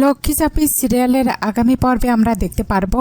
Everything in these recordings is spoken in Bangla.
লক্ষ্মী চাপি সিরিয়ালের আগামী পর্বে আমরা দেখতে পারব।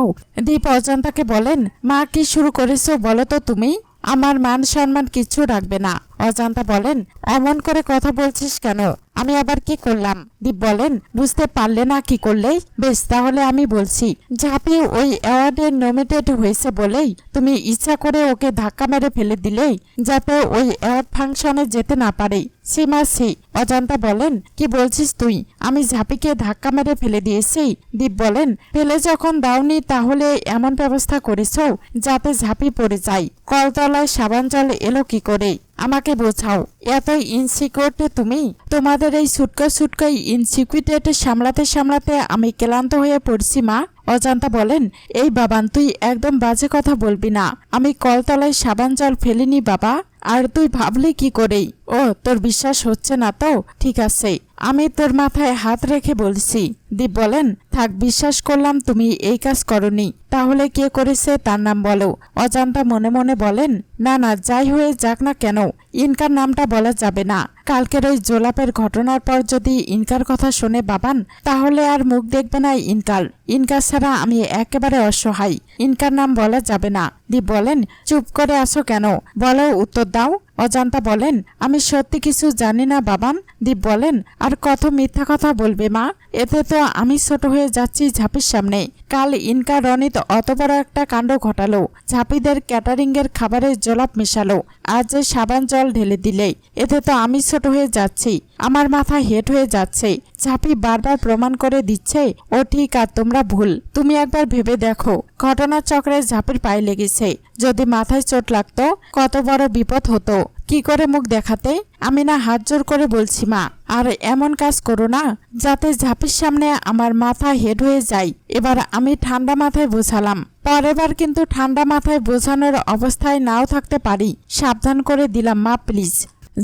দীপ অজন্তাকে বলেন, মা কি শুরু করেছ বলো তো তুমি? আমার মান সম্মান কিচ্ছু রাখবে না। অজান্তা বলেন, এমন করে কথা বলছিস কেন? আমি আবার কি করলাম? দীপ বলেন, বুঝতে পারলে না কি করলেই? বেশ, তাহলে আমি বলছি ঝাঁপি ওই অ্যাওয়ার্ডে নমিনেটেড হয়েছে বলেই তুমি ইচ্ছা করে ওকে ধাক্কা মেরে ফেলে দিলেই, যাতে ওই অ্যাওয়ার্ড ফাংশনে যেতে না পারে। সীমা সি অজান্তা বলেন, কি বলছিস তুই? আমি ঝাঁপিকে ধাক্কা মেরে ফেলে দিয়েছি। দীপ বলেন, ফেলে যখন দাওনি, তাহলে এমন ব্যবস্থা করেছ যাতে ঝাঁপি পড়ে যায়। কলতলায় সাবান জল এলো কি করে? আমাকে বোঝাও এত ইনসিকিউরিট তুমি? তোমাদের এই ছুটকা ছুটকাই ইনসিকিউরিটেড সামলাতে সামলাতে আমি ক্লান্ত হয়ে পড়ছি, মা। অজান্তা বলেন, এই বাবান, তুই একদম বাজে কথা বলবি না। আমি কলতলায় সাবান জল ফেলিনি, বাবা। আর তুই ভাবলি কি করেই? ও, তোর বিশ্বাস হচ্ছে না তো? ঠিক আছে। আমি তোর মাথায় হাত রেখে বলছি। দীপ বলেন, থাক, বিশ্বাস করলাম তুমি এই কাজ করনি। তাহলে কে করেছে তার নাম বলো। অজান্তা মনে মনে বলেন, না না, যাই হয়ে যাক না কেন? ইনকার নামটা বলা যাবে না। কালকের ওই জোলাপের ঘটনার পর যদি ইনকার কথা শুনে বাবান, তাহলে আর মুখ দেখবে না ইনকার। ইনকার ছাড়া আমি একেবারে অসহায়। ইনকার নাম বলা যাবে না। দীপ বলেন, চুপ করে আসো কেন? বলো, উত্তর দাও। অজান্তা বলেন, আমি সত্যি কিছু জানি না বাবান দীপ বলেন, আর কত মিথ্যা কথা বলবে মা? এতে তো আমি ছোট হয়ে যাচ্ছি ঝাঁপির সামনে। কাল ইনকা রনিত অত বড় একটা কাণ্ড ঘটালো। ঝাঁপিদের ক্যাটারিং এর খাবারের জলাপ মেশালো। আজ যে সাবান জল ঢেলে দিলে, এতে তো আমি ছোট হয়ে যাচ্ছি। আমার মাথা হেট হয়ে যাচ্ছে। ঝাঁপি বারবার প্রমাণ করে দিচ্ছে, ও ঠিক আর তোমরা ভুল। তুমি একবার ভেবে দেখো। ঘটনার চক্রে ঝাঁপির পায়ে লেগেছে। যদি মাথায় চোট লাগতো, কত বড় বিপদ হতো। কি করে মুখ দেখাতে? আমি না হাত জোর করে বলছি, মা, আর এমন কাজ করো না, যাতে ঝাঁপির সামনে আমার মাথা হেড হয়ে যায়। এবার আমি ঠান্ডা মাথায় বোঝালাম। পরের বার কিন্তু ঠান্ডা মাথায় বোঝানোর অবস্থায় নাও থাকতে পারি। সাবধান করে দিলাম, মা, প্লিজ।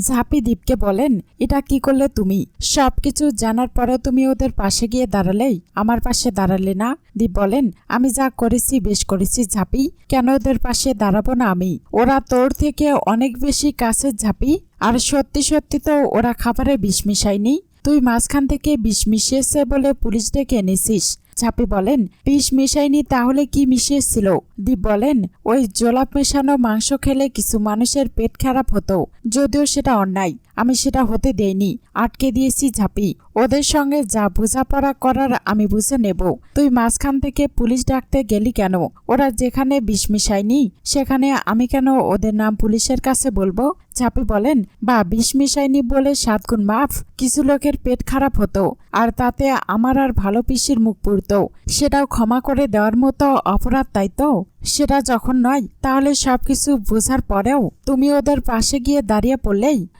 ঝাঁপি দীপকে বলেন, এটা কি করলে তুমি? সবকিছু জানার পরেও তুমি ওদের পাশে গিয়ে দাঁড়ালেই আমার পাশে দাঁড়ালে না? দীপ বলেন, আমি যা করেছি বেশ করেছি ঝাঁপি। কেন ওদের পাশে দাঁড়াবো না আমি? ওরা তোর থেকে অনেক বেশি কাছের ঝাঁপি, আর সত্যি সত্যি তো ওরা খাবারে বিষ মিশায়নি। তুই মাঝখান থেকে বিষ মিশিয়েছে বলে পুলিশ ডেকে এনেছিস। ঝাঁপি বলেন, বিষ মিশাইনি তাহলে কি মিশিয়েছিল? দীপ বলেন, ওই জোলাপ মেশানো মাংস খেলে কিছু মানুষের পেট খারাপ হতো, যদিও সেটা অন্যায়। আমি সেটা হতে দেইনি, আটকে দিয়েছি ঝাঁপি। ওদের সঙ্গে যা বোঝাপড়া করার আমি বুঝে নেব। তুই মাঝখান থেকে পুলিশ ডাকতে গেলি কেন? ওরা যেখানে বিষ মিশায়নি, সেখানে আমি কেন ওদের নাম পুলিশের কাছে বলব? ঝাঁপি বলেন, বা, বিষ মিশায়নি বলে সাতগুণ মাফ? কিছু লোকের পেট খারাপ হতো, আর তাতে আমার আর ভালো পিসির মুখ পুড়তো সেটাও ক্ষমা করে দেওয়ার মতো অপরাধ তাই তো সেটা যখন নয়, তাহলে সবকিছু বোঝার পরেও তুমি ওদের পাশে গিয়ে দাঁড়িয়ে পড়লেই